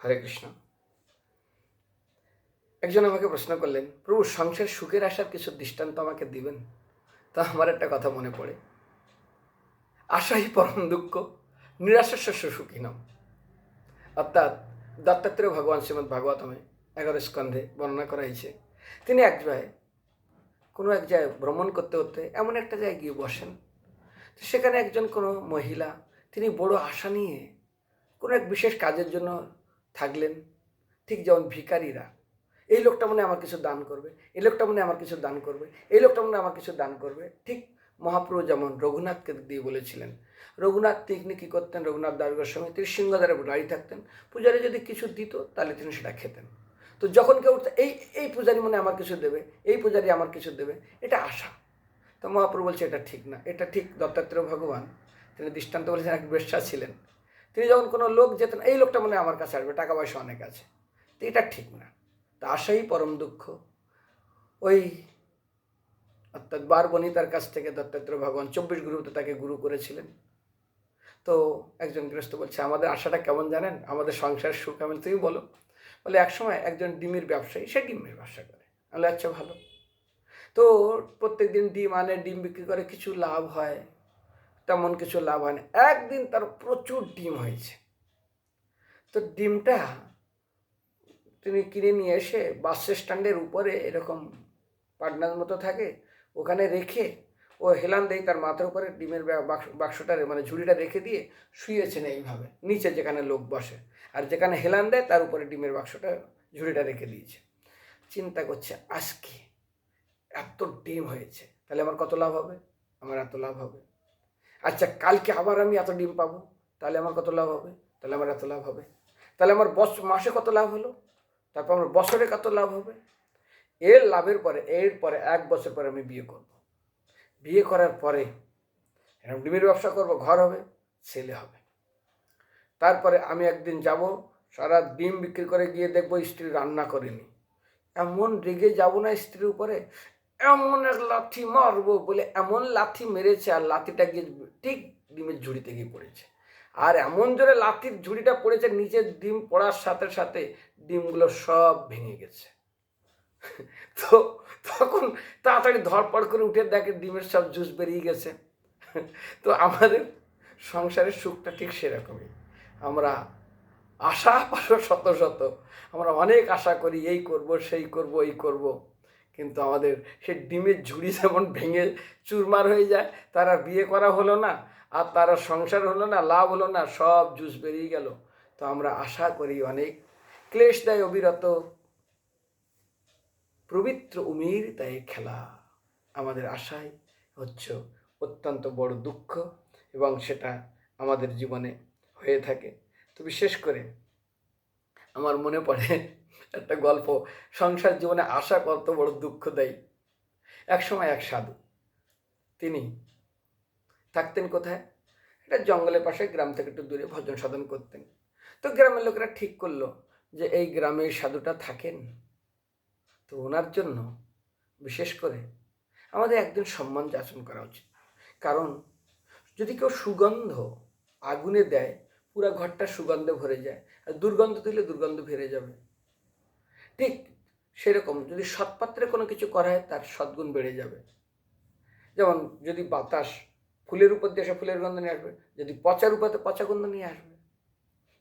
হরে কৃষ্ণ। একজন আমাকে প্রশ্ন করলেন, প্রভু, সংসার সুখের আসার কিছু দৃষ্টান্ত আমাকে দিবেন? তা আমার একটা কথা মনে পড়ে। আশাই পরম দুঃখ নিরাশার শস্য সুখী নাম। অর্থাৎ দত্তাত্রেয় ভগবান শ্রীমদ ভাগবতমে এগারো স্কন্ধে বর্ণনা করা হয়েছে, তিনি এক জায়গায়, কোনো এক জায়গায় ভ্রমণ করতে করতে এমন একটা জায়গায় গিয়ে বসেন। তো সেখানে একজন কোনো মহিলা, তিনি বড় আশা নিয়ে কোনো এক বিশেষ কাজের জন্য থাকলেন। ঠিক যেমন ভিখারিরা, এই লোকটা মনে আমার কিছু দান করবে, এই লোকটা মনে আমার কিছু দান করবে, এই লোকটা মনে আমার কিছু দান করবে। ঠিক মহাপ্রভু যেমন রঘুনাথকে দিয়ে বলেছিলেন। রঘুনাথ তিনি কী করতেন? রঘুনাথ দাস গোস্বামী তিনি সিংহদ্বারে দাঁড়িয়ে থাকতেন। পূজারি যদি কিছু দিত, তাহলে তিনি সেটা খেতেন। তো যখন কেউ এই এই পূজারি মনে আমার কিছু দেবে, এই পূজারি আমার কিছু দেবে। এটা আশা। তো মহাপ্রভু বলছে, এটা ঠিক না, এটা ঠিক দত্তাত্রেয় ভগবান। তিনি দৃষ্টান্ত বলেছেন, এক বেশ্যা ছিলেন। তিনি যখন কোনো লোক যেতেন এই লোকটা মনে আমার কাছে আসবে টাকা পয়সা অনেক আছে। তো এটা ঠিক না। তা আশাই পরম দুঃখ। ওই অর্থাৎ বার বনিতার কাছ থেকে দত্তাত্রেয় ভগবান চব্বিশ গুরুতে তাকে গুরু করেছিলেন। তো একজন গৃহস্থ বলছে, আমাদের আশাটা কেমন জানেন? আমাদের সংসার সুখ আমি তুমি বলো। বলে, একসময় একজন ডিমের ব্যবসায়ী, সে ডিমের ব্যবসা করে। আমি আচ্ছা ভালো। তো প্রত্যেক দিন ডিম আনে, ডিম বিক্রি করে, কিছু লাভ হয়। তেমন কিছু লাভ হয় না একদিন তার প্রচুর ডিম হয়েছে। তো ডিমটা তিনি কিনে নিয়ে এসে বাস স্ট্যান্ডের উপরে এরকম পাটনার মতো থাকে, ওখানে রেখে ও হেলান দেয় তার মাথার উপরে ডিমের বাক্স বাক্সটারে মানে ঝুড়িটা রেখে দিয়ে শুয়েছেন এইভাবে, নিচে যেখানে লোক বসে। আর যেখানে হেলান দেয়, তার উপরে ডিমের বাক্সটা ঝুড়িটা রেখে দিয়েছে। চিন্তা করছে, আজকে এত ডিম হয়েছে, তাহলে আমার কত লাভ হবে? আমার এত লাভ হবে। আচ্ছা কালকে আবার আমি এত ডিম পাবো? তাহলে আমার কত লাভ হবে? তাহলে আমার এত লাভ হবে। তাহলে আমার বস, মাসে কত লাভ হলো? তারপর আমার বছরে কত লাভ হবে? এর লাভের পরে, এর পরে, এক বছর পরে আমি বিয়ে করব। বিয়ে করার পরে এরকম ডিমের ব্যবসা করব, ঘর হবে, ছেলে হবে। তারপরে আমি একদিন যাব, সারা ডিম বিক্রি করে গিয়ে দেখব স্ত্রী রান্না করেনি। এমন রেগে যাব না স্ত্রীর উপরে? এমন এক লাথি মারবো বলে এমন লাথি মেরেছে আর লাথিটা গিয়ে ঠিক ডিমের ঝুড়িতে গিয়ে পড়েছে। আর এমন জোরে লাথির ঝুড়িটা পড়েছে, নিচের ডিম পড়ার সাথে সাথে ডিমগুলো সব ভেঙে গেছে। তো তখন তাড়াতাড়ি ধরপড় করে উঠে দেখে ডিমের সব জুস বেরিয়ে গেছে। তো আমাদের সংসারের সুখটা ঠিক সেরকমই। আমরা আশা পাশো শত শত, আমরা অনেক আশা করি এই করব, সেই করব, এই করব। কিন্তু আমাদের সে ডিমের ঝুড়ি যেমন ভেঙে চুরমার হয়ে যায়, তারা বিয়ে করা হলো না, আর তারা সংসার হলো না, লাভ হলো না, সব জুস বেরিয়ে গেল। তো আমরা আশা করি অনেক ক্লেশ দেয় অবিরত। পবিত্র উমির তাই খেলা। আমাদের আশায় হচ্ছে অত্যন্ত বড় দুঃখ এবং সেটা আমাদের জীবনে হয়ে থাকে। তো বিশেষ করে আমার মনে পড়ে একটা গল্প, সংসার জীবনে আশা কত বড় দুঃখ দেয়। এক সময় এক সাধু, তিনি থাকতেন কোথায়? এটা জঙ্গলের পাশে, গ্রাম থেকে একটু দূরে ভজন সাধন করতেন। তো গ্রামের লোকেরা ঠিক করল যে, এই গ্রামে সাধুটা থাকেন। তো ওনার জন্য বিশেষ করে আমাদের একদিন সম্মান যাচন করা উচিত। কারণ যদি কেউ সুগন্ধ আগুনে দেয়, পুরা ঘরটা সুগন্ধে ভরে যায়। আর দুর্গন্ধ দিলে দুর্গন্ধ ভরে যাবে। ঠিক সেরকম যদি সৎপাত্রে কোনো কিছু করা হয় তার সদ্গুণ বেড়ে যাবে। যেমন যদি বাতাস ফুলের উপর দিয়ে এসে ফুলের গন্ধ নিয়ে আসবে, যদি পচার উপরে পচা গন্ধ নিয়ে আসবে,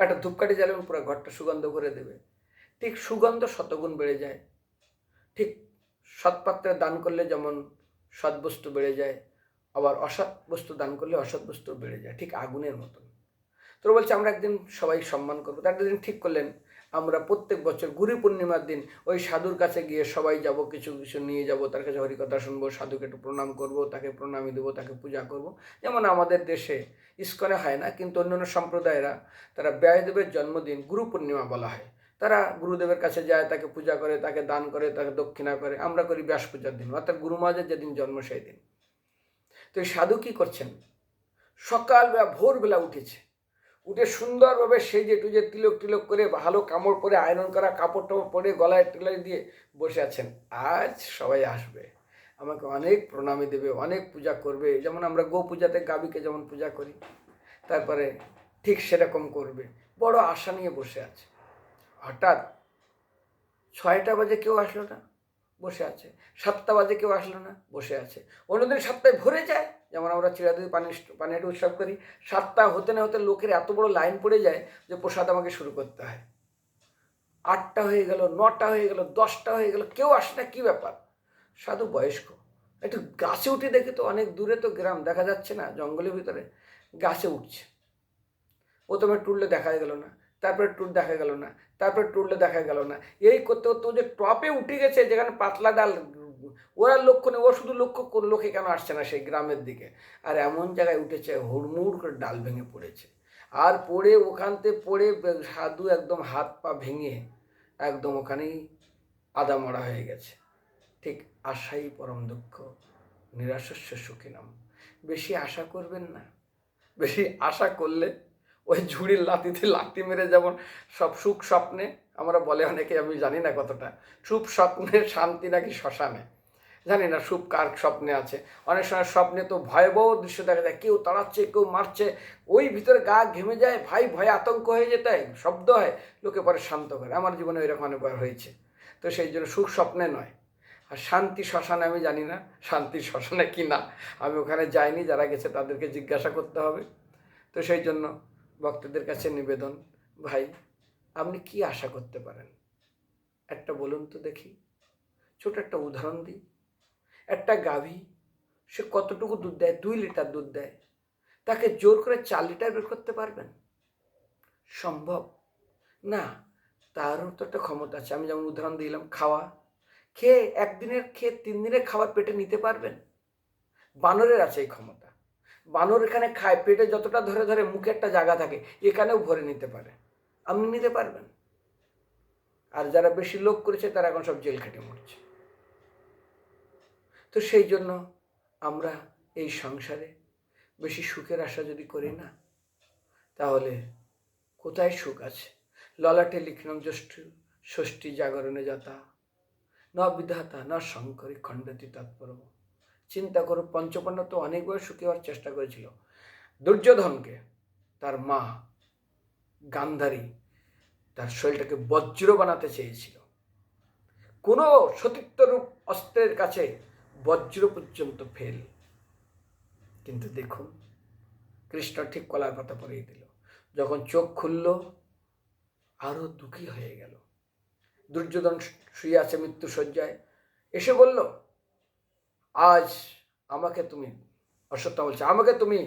একটা ধূপকাঠি জ্বালাবেন পুরো ঘরটা সুগন্ধ করে দেবে। ঠিক সুগন্ধ শতগুণ বেড়ে যায়। ঠিক সৎপাত্রে দান করলে যেমন সৎ বস্তু বেড়ে যায়, আবার অসৎ বস্তু দান করলে অসৎ বস্তু বেড়ে যায়, ঠিক আগুনের মতন। তো বলছে, আমরা একদিন সবাই সম্মান করব। তার দিন ঠিক করলেন আমরা প্রত্যেক বছর গুরু পূর্ণিমার দিন ওই সাধুর কাছে গিয়ে সবাই যাব, কিছু কিছু নিয়ে যাব, তার কাছে হরিকথা শুনব, সাধুকে একটু প্রণাম করব, তাকে প্রণামী দেবো, তাকে পূজা করব। যেমন আমাদের দেশে ইস্কনে হয় না, কিন্তু অন্যান্য সম্প্রদায়েরা তারা ব্যয়দেবের জন্মদিন গুরু পূর্ণিমা বলা হয়। তারা গুরুদেবের কাছে যায়, তাকে পূজা করে, তাকে দান করে, তাকে দক্ষিণা করে, আমরা করি ব্যাস পূজার দিন, অর্থাৎ গুরু মহাজের যেদিন জন্ম সেই দিন। তো সাধু কী করছেন? সকালবেলা, ভোরবেলা উঠেছে। উঠে সুন্দরভাবে সেজে টুজে তিলক টিলক করে ভালো কামড় পরে, আয়রন করা, কাপড় টাপড় পরে গলায় টেলায় দিয়ে বসে আছেন। আজ সবাই আসবে। আমাকে অনেক প্রণামী দেবে, অনেক পূজা করবে। যেমন আমরা গো পূজাতে গাবিকে যেমন পূজা করি, তারপরে ঠিক সেরকম করবে। বড় আশা নিয়ে বসে আছে। হঠাৎ ছয়টা বাজে কেউ আসলো না? বসে আছে। সাতটা বাজে কেউ আসলো না, বসে আছে। অন্যদিন সাতটায় ভরে যায়, যেমন আমরা চিরাদিন পানি পানিহাটি উৎসব করি সাতটা হতে না হতে লোকের এত বড় লাইন পড়ে যায় যে প্রসাদ আমাকে শুরু করতে হয়। আটটা হয়ে গেল, নটা হয়ে গেল, দশটা হয়ে গেল, কেউ আসে না, কী ব্যাপার? সাধু বয়স্ক। একটু গাছে উঠে দেখি তো অনেক দূরে তো গ্রাম, দেখা যাচ্ছে না জঙ্গলের ভিতরে, গাছে উঠছে। প্রথমে টুললে দেখা গেল না। তারপরে ট্যুর দেখা গেল না, তারপরে টুরলে দেখা গেল না। এই করতে করতে ও যে টপে উঠে গেছে, যেখানে পাতলা ডাল ওরা লক্ষ্য নেই, ও শুধু লক্ষ্য কোন লোকে কেন আসছে না সেই গ্রামের দিকে? আর এমন জায়গায় উঠেছে, হুড়মুড় করে ডাল ভেঙে পড়েছে। আর পড়ে ওখানতে পড়ে সাধু একদম হাত পা ভেঙে একদম ওখানেই আদা মরা হয়ে গেছে। ঠিক আশাই পরম দুঃখ নিরাশস্য সুখী নাম। বেশি আশা করবেন না। বেশি আশা করলে ওই ঝুড়ির লাতিতে লাতি মেরে যেমন সব সুখ স্বপ্নে, আমরা বলে অনেকে, আমি জানি না কতটা, সুখ স্বপ্নে শান্তি নাকি শ্মশানে? জানি না, সুখ কার স্বপ্নে আছে? অনেক সময় স্বপ্নে তো ভয়াবহ দৃশ্য দেখা যায়, কেউ তাড়াচ্ছে, কেউ মারছে, ওই ভিতরে গা ঘেমে যায়, ভাই ভয়ে আতঙ্ক হয়ে যেতে শব্দ হয়, লোকে পরে শান্ত করে। আমার জীবনে এরকম অনেকবার হয়েছে। তো সেই জন্য সুখ স্বপ্নে নয়। আর শান্তি শ্মশানে আমি জানি না, শান্তি শ্মশানে কি না, আমি ওখানে যাইনি, যারা গেছে তাদেরকে জিজ্ঞাসা করতে হবে। তো সেই জন্য ভক্তদের কাছে নিবেদন, ভাই, আপনি কি আশা করতে পারেন? একটা বলুন তো দেখি। ছোট একটা উদাহরণ দিই। একটা গাভী, সে কতটুকু দুধ দেয়? দুই লিটার দুধ দেয়। তাকে জোর করে চার লিটার বের করতে পারবেন? সম্ভব? না, তারও তো একটা ক্ষমতা আছে। আমি যেমন উদাহরণ দিলাম, খাওয়া। খেয়ে একদিনের, খেয়ে তিন দিনের খাবার পেটে নিতে পারবেন? বানরের আছে এই ক্ষমতা। বানর এখানে খায়, পেটে যতটা ধরে ধরে মুখে একটা জায়গা থাকে, এখানেও ভরে নিতে পারে। আপনি নিতে পারবেন। আর যারা বেশি লোক করেছে, তারা এখন সব জেল খেটে মরছে। তো সেই জন্য আমরা এই সংসারে বেশি সুখের আশা যদি করি না, তাহলে কোথায় সুখ আছে? ললাটে লিখলাম জ্যৈষ্ঠ ষষ্ঠী জাগরণে যাতা ন বিধাতা না শঙ্করী খণ্ডতি তৎপরব চিন্তা করো পঞ্চপাণ্ড তো অনেকবার সুখী হওয়ার চেষ্টা করেছিল। দুর্যোধনকে, তার মা, গান্ধারী, তার শরীরটাকে বজ্র বানাতে চেয়েছিল। কোনো সতীত্বরূপ অস্ত্রের কাছে বজ্র পর্যন্ত ফেল। কিন্তু দেখুন, কৃষ্ণ ঠিক কলার পাতা পরিয়ে দিল। যখন চোখ খুলল, আরও দুঃখী হয়ে গেল। দুর্যোধন শুয়ে আছে মৃত্যু শয্যায় এসে বলল আজ আমাকে তুমি, অশ্বত্থা বলছে, আমাকে তুমি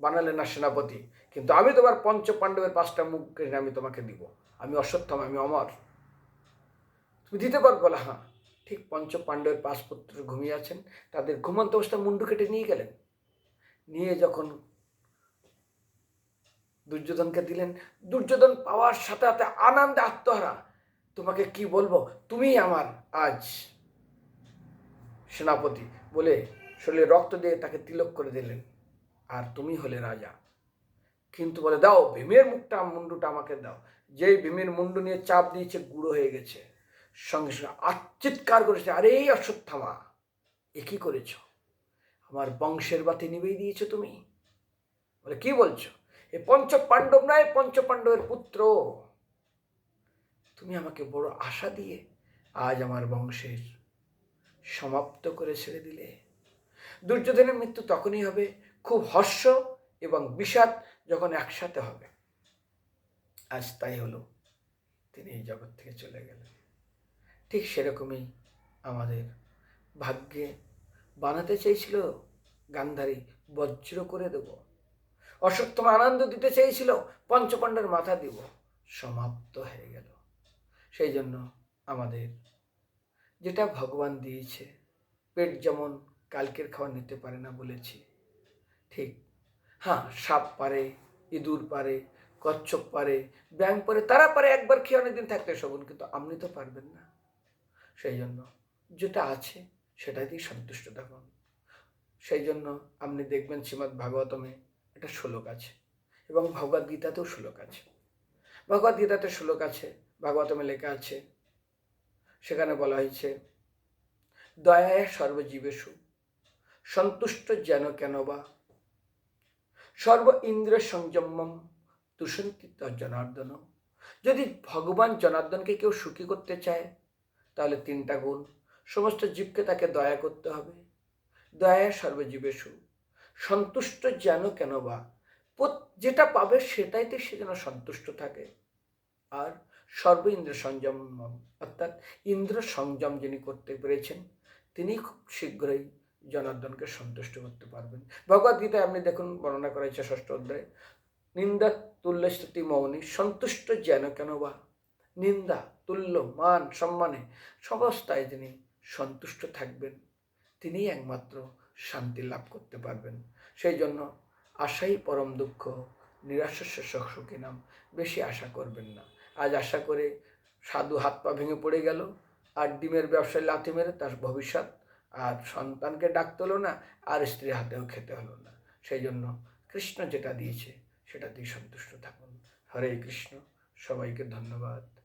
বানালে না সেনাপতি, কিন্তু আমি তোমার পঞ্চ পাণ্ডবের পাঁচটা মুখ আমি তোমাকে দিব। আমি অশ্বত্থম, আমি অমর। তুমি দিতে পারব বলে হ্যাঁ। ঠিক পঞ্চ পাণ্ডবের পাঁচ পুত্র ঘুমিয়ে আছেন, তাদের ঘুমন্ত অবস্থা মুন্ডু কেটে নিয়ে গেলেন। নিয়ে যখন দুর্যোধনকে দিলেন, দুর্যোধন পাওয়ার সাথে সাথে আনন্দে আত্মহারা, তোমাকে কি বলব? তুমি আমার আজ সেনাপতি। বলে শরীরে রক্ত দিয়ে তাকে তিলক করে দিলেন। আর তুমি হলে রাজা। কিন্তু বলে, দাও, ভীমের মুখটা, মুন্ডুটা আমাকে দাও। যেই ভীমের মুন্ডু নিয়ে চাপ দিয়েছে, গুঁড়ো হয়ে গেছে। সঙ্গে সঙ্গে আচিৎকার করেছে, আরে, অশ্বত্থামা, এ কি করেছ? আমার বংশের বাতি নিবেই দিয়েছ তুমি? বলে, কি বলছো? এ পঞ্চ পাণ্ডব নয় পঞ্চ পাণ্ডবের পুত্র। তুমি আমাকে বড় আশা দিয়ে আজ আমার বংশের সমাপ্ত করে ছেড়ে দিলে। দুর্যোধনের মৃত্যু তখনই হবে, খুব হর্ষ এবং বিষাদ যখন একসাথে হবে। আজ তাই হলো, তিনি এই জগৎ থেকে চলে গেলেন। ঠিক সেরকমই আমাদের ভাগ্যে বানাতে চেয়েছিল গান্ধারী বজ্র করে দেব। অসত্যম আনন্দ দিতে চেয়েছিল পঞ্চপাণ্ডের মাথা দিব। সমাপ্ত হয়ে গেল। সেই জন্য আমাদের যেটা ভগবান দিয়েছে। পেট যেমন কালকের খাবার নিতে পারে না বলেছি। ঠিক। হ্যাঁ সাপ পারে, ইঁদুর পারে, কচ্ছপ পারে ব্যাং পারে, তারা পারে, একবার খেয়ে অনেকদিন থাকতে শগুন, কিন্তু আপনি তো পারবেন না। সেই জন্য যেটা আছে দিয়ে সন্তুষ্ট থাকুন। সেই জন্য আপনি দেখবেন শ্রীমৎ ভাগবতমে একটা শ্লোক আছে এবং ভগবদ্গীতাতেও শ্লোক আছে। ভগবদ্গীতাতে শ্লোক আছে, ভাগবতমে লেখা আছে সেখানে বলা হয়েছে, দয়ায় সর্বজীবেশু সন্তুষ্ট যেন কেন বা? সর্ব ইন্দ্র সংযমম তুষন্তি জনার্দন। যদি ভগবান জনার্দনকে কেউ সুখী করতে চায়, তাহলে তিনটা গুণ। সমস্ত জীবকে তাকে দয়া করতে হবে। দয়া সর্বজীবেশু সন্তুষ্ট যেন কেন বা? যেটা পাবে সেটাইতে সে যেন সন্তুষ্ট থাকে। আর সর্ব ইন্দ্র সংযম অর্থাৎ ইন্দ্র সংযম যিনি করতে পেরেছেন, তিনি খুব শীঘ্রই জনার্দনকে সন্তুষ্ট করতে পারবেন। ভগবদ্গীতায় আপনি দেখুন, বর্ণনা করা হয়েছে ষষ্ঠ অধ্যায়ে, নিন্দা তুল্য স্তুতি মৌনী সন্তুষ্ট যেন কেন বা? নিন্দা, তুল্য, মান, সম্মানে সমস্তায় যিনি সন্তুষ্ট থাকবেন। তিনি একমাত্র শান্তি লাভ করতে পারবেন। সেই জন্য আশাই পরম দুঃখ নিরাশস্য সুখী নাম, বেশি আশা করবেন না। আজ আশা করে সাধু হাত পা ভেঙে পড়ে গেল। আর ডিমের ব্যবসায় লাথি মেরে তার ভবিষ্যৎ আর সন্তানকে ডাকতে হলো না, আর স্ত্রী হাতেও খেতে হলো না। সেই জন্য কৃষ্ণ যেটা দিয়েছে সেটা সেটাতেই সন্তুষ্ট থাকুন। হরে কৃষ্ণ, সবাইকে ধন্যবাদ।